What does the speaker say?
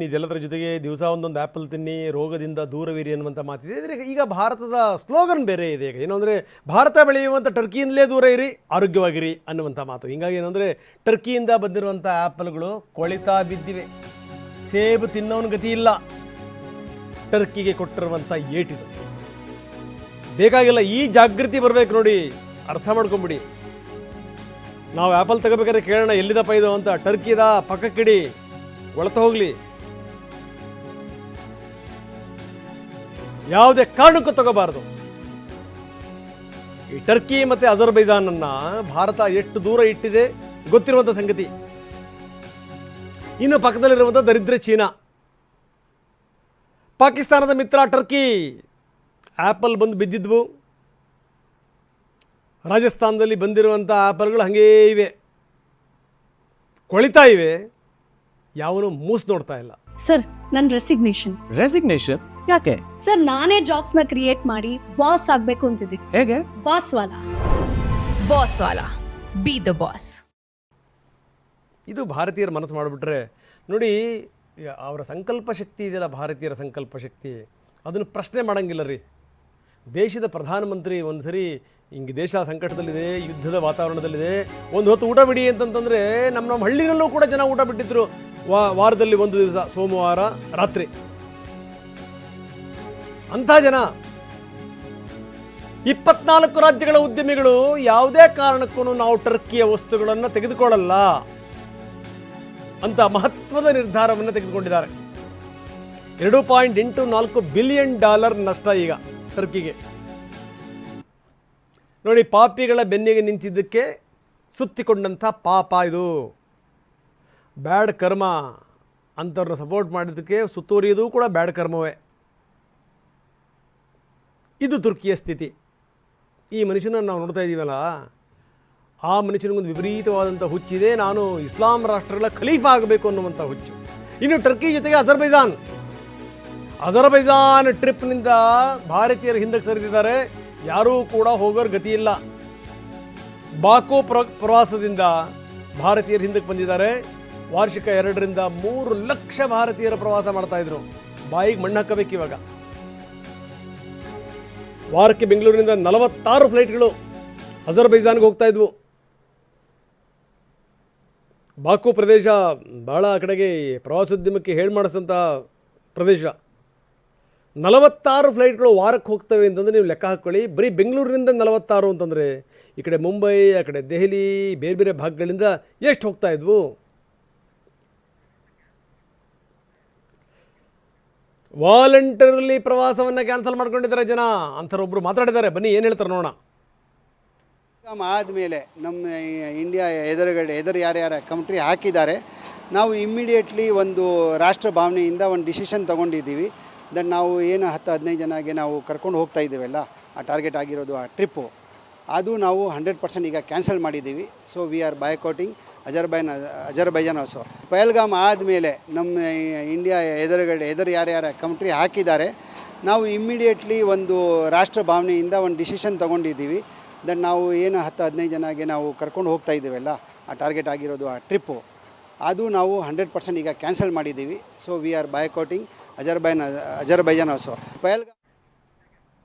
ತಿನ್ನಿ, ಇದೆಲ್ಲದರ ಜೊತೆಗೆ ದಿವಸ ಒಂದೊಂದು ಆ್ಯಪಲ್ ತಿನ್ನಿ, ರೋಗದಿಂದ ದೂರವಿರಿ ಅನ್ನುವಂಥ ಮಾತಿದೆ. ಅಂದರೆ ಈಗ ಭಾರತದ ಸ್ಲೋಗನ್ ಬೇರೆ ಇದೆ ಈಗ. ಏನು ಅಂದರೆ, ಭಾರತ ಬೆಳೆಯುವಂಥ ಟರ್ಕಿಯಿಂದಲೇ ದೂರ ಇರಿ, ಆರೋಗ್ಯವಾಗಿರಿ ಅನ್ನುವಂಥ ಮಾತು. ಹಿಂಗಾಗಿ ಏನಂದರೆ ಟರ್ಕಿಯಿಂದ ಬಂದಿರುವಂಥ ಆ್ಯಪಲ್ಗಳು ಕೊಳಿತಾ ಬಿದ್ದಿವೆ. ಸೇಬು ತಿನ್ನೋನ ಗತಿ ಇಲ್ಲ. ಟರ್ಕಿಗೆ ಕೊಟ್ಟಿರುವಂಥ ಏಟಿದು. ಬೇಕಾಗಿಲ್ಲ, ಈ ಜಾಗೃತಿ ಬರಬೇಕು ನೋಡಿ. ಅರ್ಥ ಮಾಡ್ಕೊಂಬಿಡಿ. ನಾವು ಆ್ಯಪಲ್ ತಗೋಬೇಕಾದ್ರೆ ಕೇಳೋಣ, ಎಲ್ಲಿದಪ್ಪ ಇದು ಅಂತ. ಟರ್ಕಿದ ಪಕ್ಕಕ್ಕಿಡಿ ಒಳತ ಹೋಗ್ಲಿ. ಯಾವುದೇ ಕಾರಣಕ್ಕೂ ತಗೋಬಾರದು. ಈ ಟರ್ಕಿ ಮತ್ತೆ ಅನ್ನ ಭಾರತ ಎಷ್ಟು ದೂರ ಇಟ್ಟಿದೆ ಗೊತ್ತಿರುವಂಥ ಸಂಗತಿ. ಇನ್ನು ಪಕ್ಕದಲ್ಲಿರುವಂಥ ದರಿದ್ರ ಚೀನಾ. ಪಾಕಿಸ್ತಾನದ ಮಿತ್ರ ಟರ್ಕಿ. ಆ್ಯಪಲ್ ಬಂದು ಬಿದ್ದಿದ್ವು. ರಾಜಸ್ಥಾನದಲ್ಲಿ ಬಂದಿರುವಂಥ ಆ್ಯಪಲ್ಗಳು ಹಾಗೇ ಇವೆ. ಕೊಳಿತಾ ಇವೆ. ಯಾವನು ಮೂಸ್ ನೋಡ್ತಾ ಇಲ್ಲ. ಸರ್ ನನ್ನ ರೆಸಿಗ್ನೇಷನ್ ರೆಸಿಗ್ನೇಷನ್ ಯಾಕೆ? ಸರ್ ನಾನೇ ಜಾಬ್ಸ್ನ ಕ್ರಿಯೇಟ್ ಮಾಡಿ ಬಾಸ್ ಆಗ್ಬೇಕು ಅಂತಿದ್ದೀನಿ ಹೇಗೆ? ಬಾಸ್ ವಾಲ? ಬಾಸ್ ವಾಲಾ. ಬಿ ದ ಬಾಸ್ ಇದು ಭಾರತೀಯರ ಮನಸ್ಸು ಮಾಡಿಬಿಟ್ರೆ ನೋಡಿ ಯ- ಅವರ ಸಂಕಲ್ಪ ಶಕ್ತಿ ಇದೆಯಲ್ಲ ಭಾರತೀಯರ ಸಂಕಲ್ಪ ಶಕ್ತಿ. ಅದನ್ನು ಪ್ರಶ್ನೆ ಮಾಡಂಗಿಲ್ಲ ರೀ. ದೇಶದ ಪ್ರಧಾನಮಂತ್ರಿ ಒಂದು ಸರಿ ಹಿಂಗೆ ದೇಶ ಸಂಕಟದಲ್ಲಿದೆ ಯುದ್ಧದ ವಾತಾವರಣದಲ್ಲಿದೆ ಒಂದು ಹೊತ್ತು ಊಟ ಬಿಡಿ ಅಂತಂತಂದರೆ ನಮ್ಮ ನಮ್ಮ ಹಳ್ಳಿನಲ್ಲೂ ಕೂಡ ಜನ ಊಟ ಬಿಟ್ಟಿದ್ರು. ವಾ ವಾರದಲ್ಲಿ ಒಂದು ದಿವಸ ಸೋಮವಾರ ರಾತ್ರಿ. ಅಂಥ ಜನ. ಇಪ್ಪತ್ನಾಲ್ಕು ರಾಜ್ಯಗಳ ಉದ್ಯಮಿಗಳು ಯಾವುದೇ ಕಾರಣಕ್ಕೂ ನಾವು ಟರ್ಕಿಯ ವಸ್ತುಗಳನ್ನು ತೆಗೆದುಕೊಳ್ಳಲ್ಲ ಅಂತ ಮಹತ್ವದ ನಿರ್ಧಾರವನ್ನು ತೆಗೆದುಕೊಂಡಿದ್ದಾರೆ. ಎರಡು ಪಾಯಿಂಟ್ ಎಂಟು ನಾಲ್ಕು ಬಿಲಿಯನ್ ಡಾಲರ್ ನಷ್ಟ ಈಗ ಟರ್ಕಿಗೆ. ನೋಡಿ, ಪಾಪಿಗಳ ಬೆನ್ನಿಗೆ ನಿಂತಿದ್ದಕ್ಕೆ ಸುತ್ತಿಕೊಂಡಂಥ ಪಾಪ ಇದು. ಬ್ಯಾಡ್ ಕರ್ಮ ಅಂಥವ್ರನ್ನ ಸಪೋರ್ಟ್ ಮಾಡಿದ್ದಕ್ಕೆ ಸುತ್ತುವರಿಯೋದು ಕೂಡ ಬ್ಯಾಡ್ ಕರ್ಮವೇ. ಇದು ತುರ್ಕಿಯ ಸ್ಥಿತಿ. ಈ ಮನುಷ್ಯನನ್ನು ನಾವು ನೋಡ್ತಾ ಇದ್ದೀವಲ್ಲ, ಆ ಮನುಷ್ಯನಿಗೊಂದು ವಿಪರೀತವಾದಂಥ ಹುಚ್ಚಿದೆ. ನಾನು ಇಸ್ಲಾಂ ರಾಷ್ಟ್ರಗಳ ಖಲೀಫ ಆಗಬೇಕು ಅನ್ನುವಂಥ ಹುಚ್ಚು. ಇನ್ನು ಟರ್ಕಿ ಜೊತೆಗೆ ಅಜರ್ಬೈಜಾನ್. ಅಜರ್ಬೈಜಾನ್ ಟ್ರಿಪ್ನಿಂದ ಭಾರತೀಯರು ಹಿಂದಕ್ಕೆ ಸರಿದಿದ್ದಾರೆ. ಯಾರೂ ಕೂಡ ಹೋಗೋರ್ ಗತಿ ಇಲ್ಲ. ಬಾಕು ಪ್ರ, ಪ್ರವಾಸದಿಂದ ಭಾರತೀಯರು ಹಿಂದಕ್ಕೆ ಬಂದಿದ್ದಾರೆ. ವಾರ್ಷಿಕ ಎರಡರಿಂದ ಮೂರು ಲಕ್ಷ ಭಾರತೀಯರ ಪ್ರವಾಸ ಮಾಡ್ತಾ ಇದ್ರು. ಬಾಯಿಗೆ ಮಣ್ಣು ಹಾಕಬೇಕು ಇವಾಗ. ವಾರಕ್ಕೆ ಬೆಂಗಳೂರಿನಿಂದ ನಲವತ್ತಾರು ಫ್ಲೈಟ್ಗಳು ಅಜರ್ಬೈಜಾನ್ಗೆ ಹೋಗ್ತಾ ಇದ್ವು. ಬಾಕು ಪ್ರದೇಶ ಭಾಳ ಆ ಕಡೆಗೆ ಪ್ರವಾಸೋದ್ಯಮಕ್ಕೆ ಹೇಳಿ ಮಾಡಿಸಂಥ ಪ್ರದೇಶ. ನಲವತ್ತಾರು ಫ್ಲೈಟ್ಗಳು ವಾರಕ್ಕೆ ಹೋಗ್ತವೆ ಅಂತಂದರೆ ನೀವು ಲೆಕ್ಕ ಹಾಕ್ಕೊಳ್ಳಿ ಬರೀ ಬೆಂಗಳೂರಿನಿಂದ ನಲವತ್ತಾರು ಅಂತಂದರೆ ಈ ಕಡೆ ಮುಂಬೈ, ಆ ಕಡೆ ದೆಹಲಿ, ಬೇರೆ ಬೇರೆ ಭಾಗಗಳಿಂದ ಎಷ್ಟು ಹೋಗ್ತಾ ಇದ್ವು? ವಾಲಂಟರ್ಲಿ ಪ್ರವಾಸವನ್ನು ಕ್ಯಾನ್ಸಲ್ ಮಾಡ್ಕೊಂಡಿದ್ದಾರೆ ಜನ. ಅಂಥವ್ರೊಬ್ಬರು ಮಾತಾಡಿದ್ದಾರೆ. ಬನ್ನಿ, ಏನು ಹೇಳ್ತಾರೆ ನೋಡೋಣ. ಆದಮೇಲೆ ನಮ್ಮ ಇಂಡಿಯಾ ಎದುರುಗಡೆ ಎದುರು ಯಾರ್ಯಾರ ಕಂಟ್ರಿ ಹಾಕಿದ್ದಾರೆ, ನಾವು ಇಮ್ಮಿಡಿಯೇಟ್ಲಿ ಒಂದು ರಾಷ್ಟ್ರ ಭಾವನೆಯಿಂದ ಒಂದು ಡಿಸಿಷನ್ ತೊಗೊಂಡಿದ್ದೀವಿ. ದಟ್ ನಾವು ಏನು ಹತ್ತು ಹದಿನೈದು ಜನಗೆ ನಾವು ಕರ್ಕೊಂಡು ಹೋಗ್ತಾ ಇದ್ದೀವಲ್ಲ, ಆ ಟಾರ್ಗೆಟ್ ಆಗಿರೋದು, ಆ ಟ್ರಿಪ್ಪು. ಅದು ನಾವು ಹಂಡ್ರೆಡ್ ಪರ್ಸೆಂಟ್ ಈಗ ಕ್ಯಾನ್ಸಲ್ ಮಾಡಿದ್ದೀವಿ. So we are boycotting Azerbaijan Azerbaijan also Pahalgam ಆದಮೇಲೆ ನಮ್ಮ ಇಂಡಿಯಾ ಎದುರುಗಡೆ, ಎದುರು ಯಾರ್ಯಾರ ಕಂಟ್ರಿ ಹಾಕಿದ್ದಾರೆ, ನಾವು ಇಮ್ಮಿಡಿಯೇಟ್ಲಿ ಒಂದು ರಾಷ್ಟ್ರ ಭಾವನೆಯಿಂದ ಒಂದು ಡಿಸಿಷನ್ ತೊಗೊಂಡಿದ್ದೀವಿ. ದಟ್ ನಾವು ಏನು ಹತ್ತು, ಹದಿನೈದು ಜನಗೆ ನಾವು ಕರ್ಕೊಂಡು ಹೋಗ್ತಾ ಇದ್ದೀವಲ್ಲ, ಆ ಟಾರ್ಗೆಟ್ ಆಗಿರೋದು, ಆ ಟ್ರಿಪ್ಪು ಅದು ನಾವು ಹಂಡ್ರೆಡ್ ಪರ್ಸೆಂಟ್ ಈಗ ಕ್ಯಾನ್ಸಲ್ ಮಾಡಿದ್ದೀವಿ. So we are boycotting Azerbaijan Azerbaijan also Pahalgam